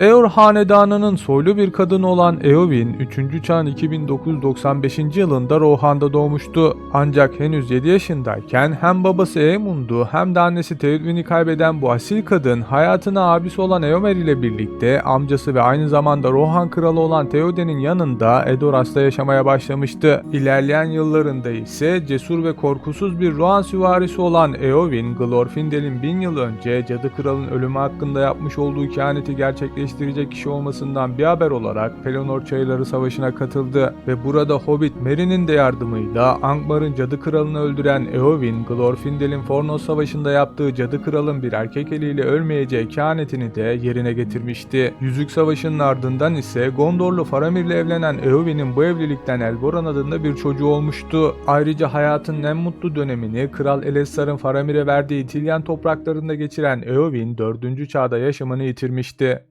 Eor hanedanının soylu bir kadın olan Eowyn 3. çağın 2995. yılında Rohan'da doğmuştu. Ancak henüz 7 yaşındayken hem babası Eamund'u hem de annesi Theodwyn'i kaybeden bu asil kadın hayatını abisi olan Eomer ile birlikte amcası ve aynı zamanda Rohan kralı olan Theoden'in yanında Edoras'ta yaşamaya başlamıştı. İlerleyen yıllarında ise cesur ve korkusuz bir Rohan süvarisi olan Eowyn, Glorfindel'in bin yıl önce Cadı Kral'ın ölümü hakkında yapmış olduğu kehaneti gerçekleştirecek kişi olmasından bir haber olarak Pelennor Çayırları Savaşı'na katıldı ve burada Hobbit Merry'nin de yardımıyla Angmar'ın Cadı Kral'ını öldüren Eowyn, Glorfindel'in Fornos Savaşı'nda yaptığı Cadı Kral'ın bir erkek eliyle ölmeyeceği kehanetini de yerine getirmişti. Yüzük Savaşı'nın ardından ise Gondorlu Faramir'le evlenen Eowyn'in bu evlilikten Elboran adında bir çocuğu olmuştu. Ayrıca hayatının en mutlu dönemini Kral Elessar'ın Faramir'e verdiği İtilyan topraklarında geçiren Eowyn 4. çağda yaşamını yitirmişti.